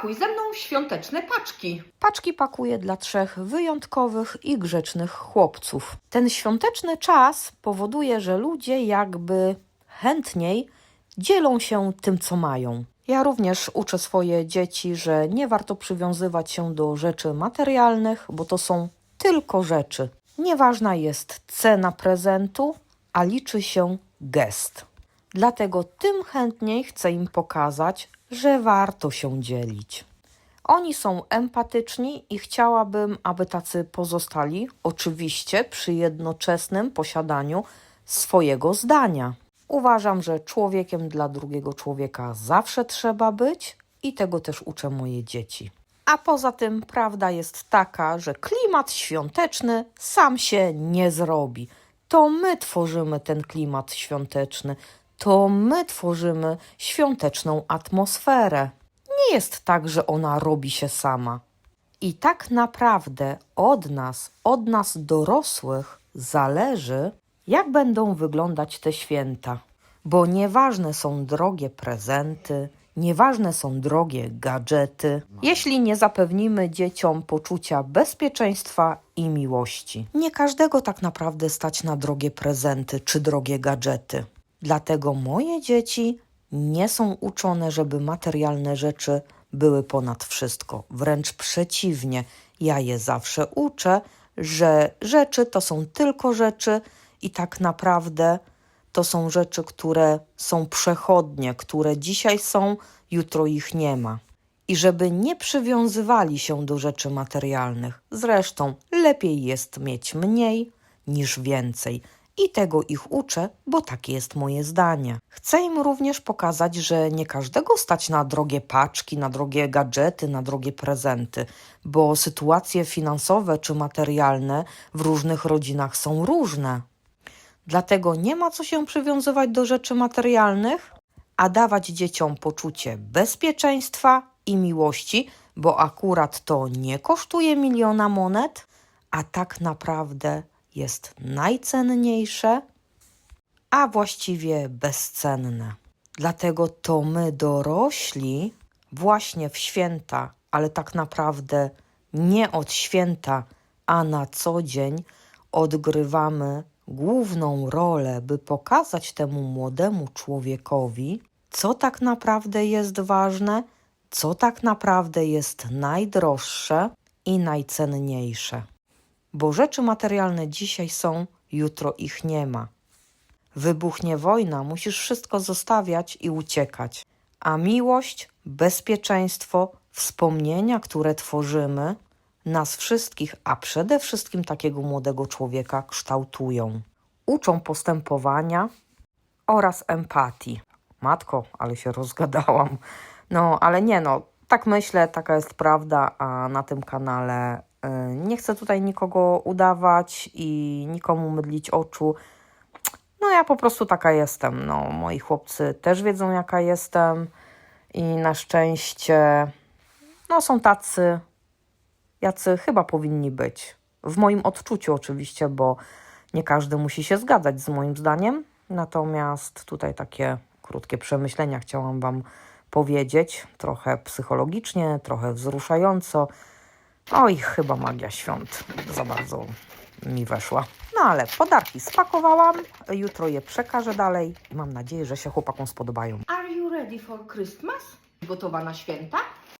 Pakuj ze mną świąteczne paczki. Paczki pakuję dla trzech wyjątkowych i grzecznych chłopców. Ten świąteczny czas powoduje, że ludzie jakby chętniej dzielą się tym, co mają. Ja również uczę swoje dzieci, że nie warto przywiązywać się do rzeczy materialnych, bo to są tylko rzeczy. Nieważna jest cena prezentu, a liczy się gest. Dlatego tym chętniej chcę im pokazać, że warto się dzielić. Oni są empatyczni i chciałabym, aby tacy pozostali, oczywiście przy jednoczesnym posiadaniu swojego zdania. Uważam, że człowiekiem dla drugiego człowieka zawsze trzeba być i tego też uczę moje dzieci. A poza tym prawda jest taka, że klimat świąteczny sam się nie zrobi. To my tworzymy ten klimat świąteczny, to my tworzymy świąteczną atmosferę. Nie jest tak, że ona robi się sama. I tak naprawdę od nas, od nas dorosłych, zależy, jak będą wyglądać te święta. Bo nieważne są drogie prezenty, nieważne są drogie gadżety, jeśli nie zapewnimy dzieciom poczucia bezpieczeństwa i miłości. Nie każdego tak naprawdę stać na drogie prezenty czy drogie gadżety. Dlatego moje dzieci nie są uczone, żeby materialne rzeczy były ponad wszystko. Wręcz przeciwnie, ja je zawsze uczę, że rzeczy to są tylko rzeczy i tak naprawdę to są rzeczy, które są przechodnie, które dzisiaj są, jutro ich nie ma. I żeby nie przywiązywali się do rzeczy materialnych. Zresztą lepiej jest mieć mniej niż więcej. I tego ich uczę, bo takie jest moje zdanie. Chcę im również pokazać, że nie każdego stać na drogie paczki, na drogie gadżety, na drogie prezenty, bo sytuacje finansowe czy materialne w różnych rodzinach są różne. Dlatego nie ma co się przywiązywać do rzeczy materialnych, a dawać dzieciom poczucie bezpieczeństwa i miłości, bo akurat to nie kosztuje miliona monet, a tak naprawdę jest najcenniejsze, a właściwie bezcenne. Dlatego to my dorośli właśnie w święta, ale tak naprawdę nie od święta, a na co dzień odgrywamy główną rolę, by pokazać temu młodemu człowiekowi, co tak naprawdę jest ważne, co tak naprawdę jest najdroższe i najcenniejsze. Bo rzeczy materialne dzisiaj są, jutro ich nie ma. Wybuchnie wojna, musisz wszystko zostawiać i uciekać. A miłość, bezpieczeństwo, wspomnienia, które tworzymy, nas wszystkich, a przede wszystkim takiego młodego człowieka kształtują. Uczą postępowania oraz empatii. Matko, ale się rozgadałam. No, ale nie no, tak myślę, taka jest prawda, a na tym kanale nie chcę tutaj nikogo udawać i nikomu mydlić oczu. No ja po prostu taka jestem. No, moi chłopcy też wiedzą, jaka jestem i na szczęście no, są tacy, jacy chyba powinni być. W moim odczuciu oczywiście, bo nie każdy musi się zgadzać z moim zdaniem. Natomiast tutaj takie krótkie przemyślenia chciałam Wam powiedzieć. Trochę psychologicznie, trochę wzruszająco. Oj, chyba magia świąt za bardzo mi weszła. No ale podarki spakowałam, jutro je przekażę dalej i mam nadzieję, że się chłopakom spodobają. Are you ready for Christmas? Gotowa na święta?